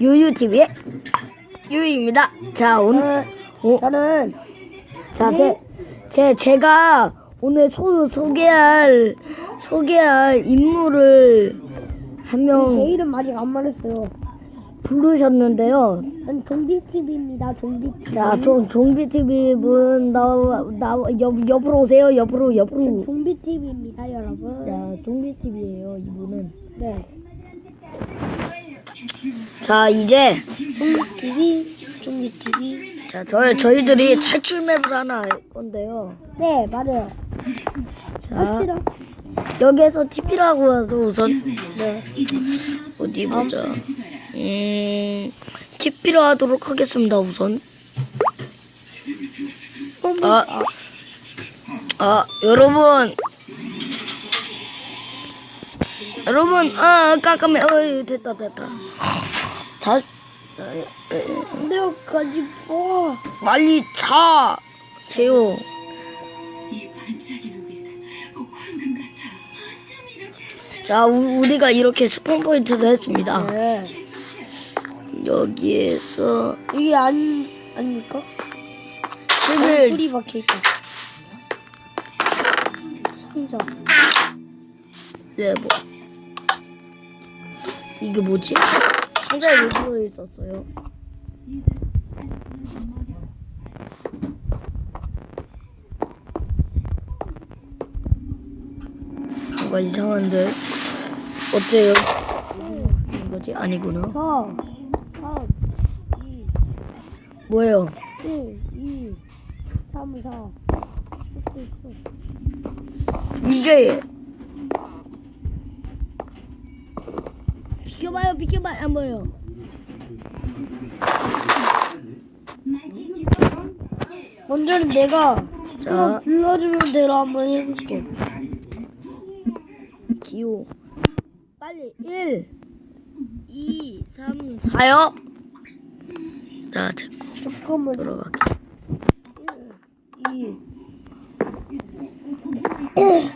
유유TV의 유유입니다. 자, 오늘, 오, 저는 자, 제, 제, 제가 오늘 소, 소개할, 소개할 인물을 한제명 이름 아직 안 말했어요. 부르셨는데요. 전 좀비 TV입니다. 좀비 TV. 자, 종, 종비TV 분, 나와, 나와, 옆, 옆으로 오세요. 옆으로, 전 옆으로. 좀비 TV입니다, 여러분. 자, 종비TV예요 이분은. 네. 자, 이제, 좀비 TV, 좀비 TV. 자, 저희, 저희들이 탈출 맵을 하나 할 건데요. 네, 맞아요. 자, 합시다. 여기에서 TP라고 해서 우선 네 어디 보자 음 TP로 하도록 하겠습니다 우선 아, 아 여러분 여러분 아 깜깜해 어이 됐다 됐다 자 내가 가지고. 빨리 자 세요 이 반짝이는 빛, 꼭 황금 같아. 어쩜 이렇게 자 우, 우리가 이렇게 스폰 포인트를 했습니다 네. 여기에서 이게 안, 아닙니까? 11 뿔이 박혀 있다. 상자. 레버 네, 이게 뭐지? 상자에 왜 들어 있었어요? 뭔가 이상한데 있는 거지? 아니구나 4, 3, 2, 뭐예요? 1, 2, 3, 4. 이게 비켜봐요. 비켜봐요. 안 보여 먼저는 내가 자. 불러주는 대로 한번 해볼게. 기호. 빨리. 1 2 3 4요. 자 됐고. 잠깐만. 돌아갈게 1, 2.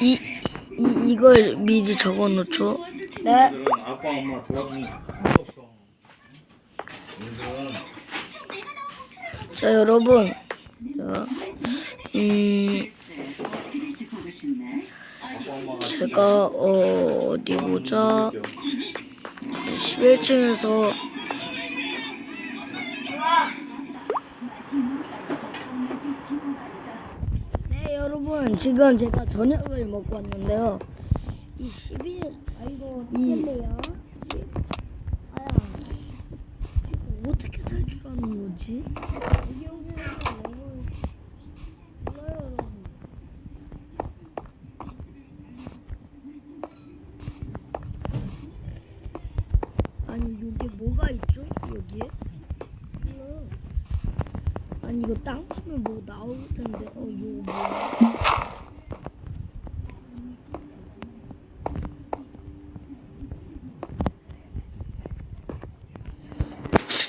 이, 이 이걸 미리 적어 놓죠 네. 아빠 엄마 도와주는 게 없어. 오늘은 자 여러분 자, 음 제가 어, 어디 보자 11층에서 네 여러분 지금 제가 저녁을 먹고 왔는데요 이 11, 아이고, 이- 했네요. 아야. 어떻게 탈출하는 거지? 여기 오면 너무. 몰라요, 여러분. 아니 여기 뭐가 있죠? 여기에? 아니 이거 땅 파면 뭐 나올 텐데 어 이거 뭐야?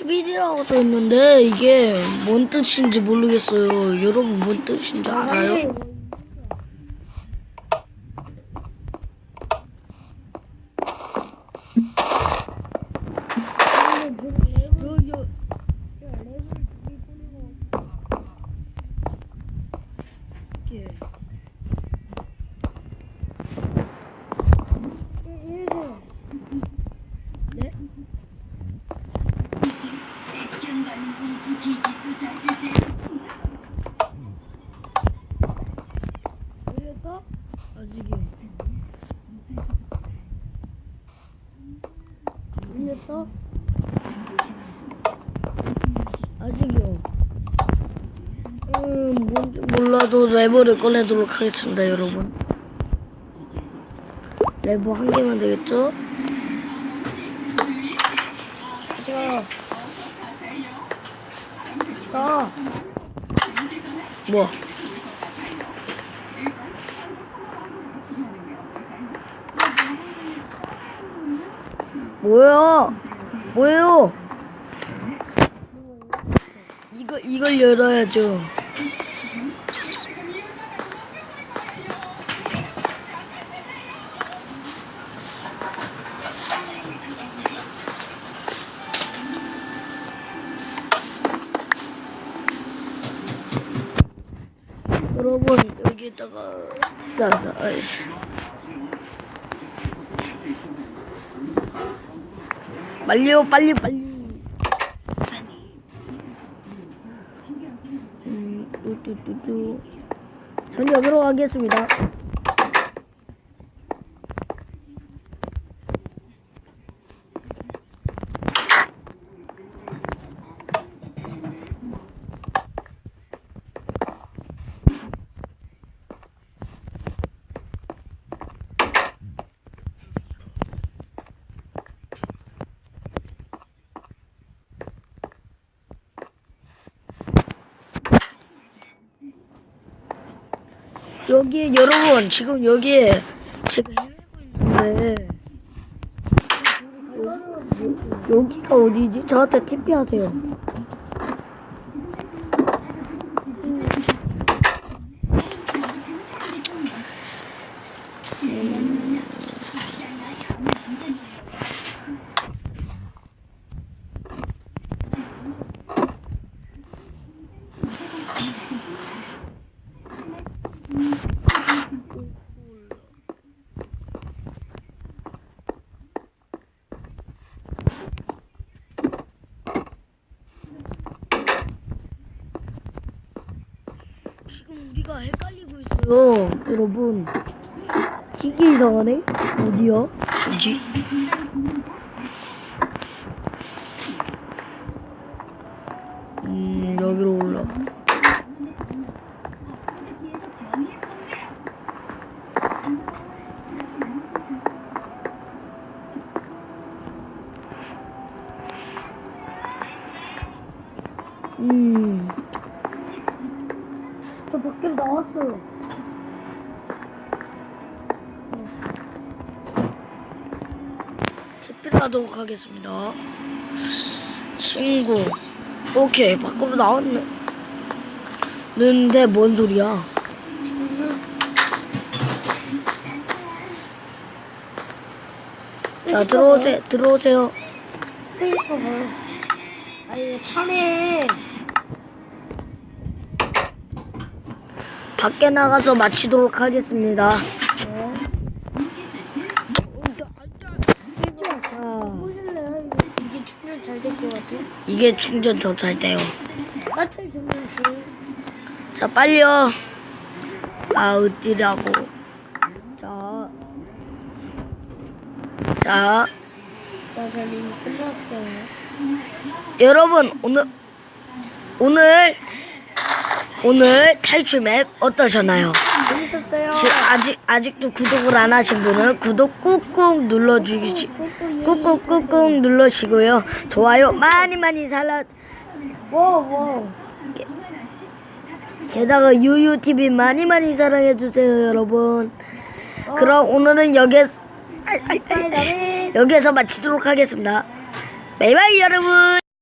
10일이라고 써있는데 이게 뭔 뜻인지 모르겠어요. 여러분 뭔 뜻인지 알아요? 요, 요, 예. 네? 액견과는 모두 기기 부자들지. 그래서 아직이 올렸어? 아직이요. 음 몰라도 레버를 꺼내도록 하겠습니다, 여러분. 레버 한 개면 되겠죠? 제가. 제가. 뭐? 뭐야? 뭐예요? 이거 이걸 열어야죠. 여러분 여기다가 나서 빨리요 빨리 빨리. 음 뚜뚜뚜뚜. 전 여기로 가겠습니다 여기 여러분 지금 여기에 제가 헤매고 있는데 여- 여기가 어디지? 저한테 TP 하세요. 지금 우리가 헷갈리고 있어 요, 여러분. 되게 이상하네. 어디야? 어디? 음 여기로 올라. 음. 저 밖으로 나왔어요. 집필하도록 하겠습니다. 친구. 오케이, 밖으로 나왔네. 는데 뭔 소리야? 자, 들어오세요. 들어오세요. 그러니까. 아니 차네. 밖에 나가서 마치도록 하겠습니다. 이게 충전 잘 될 것 같아. 이게 충전 더 잘 돼요. 배터리 충전 중. 자, 빨리요. 아, 어찌라고. 자. 자, 자, 저 이미 끝났어요. 여러분, 오늘, 오늘, 오늘 탈출 맵 어떠셨나요? 재밌었어요. 지- 아직, 아직도 구독을 안 하신 분은 구독 꾹꾹 눌러주시, 꾹꾹 꾹꾹 눌러주시고요. 좋아요 많이 많이 살라, 와, 와. 게다가 유유TV 많이 많이 사랑해 주세요, 여러분. 어. 그럼 오늘은 바이바이. 여기에서 마치도록 하겠습니다. 바이바이, 여러분.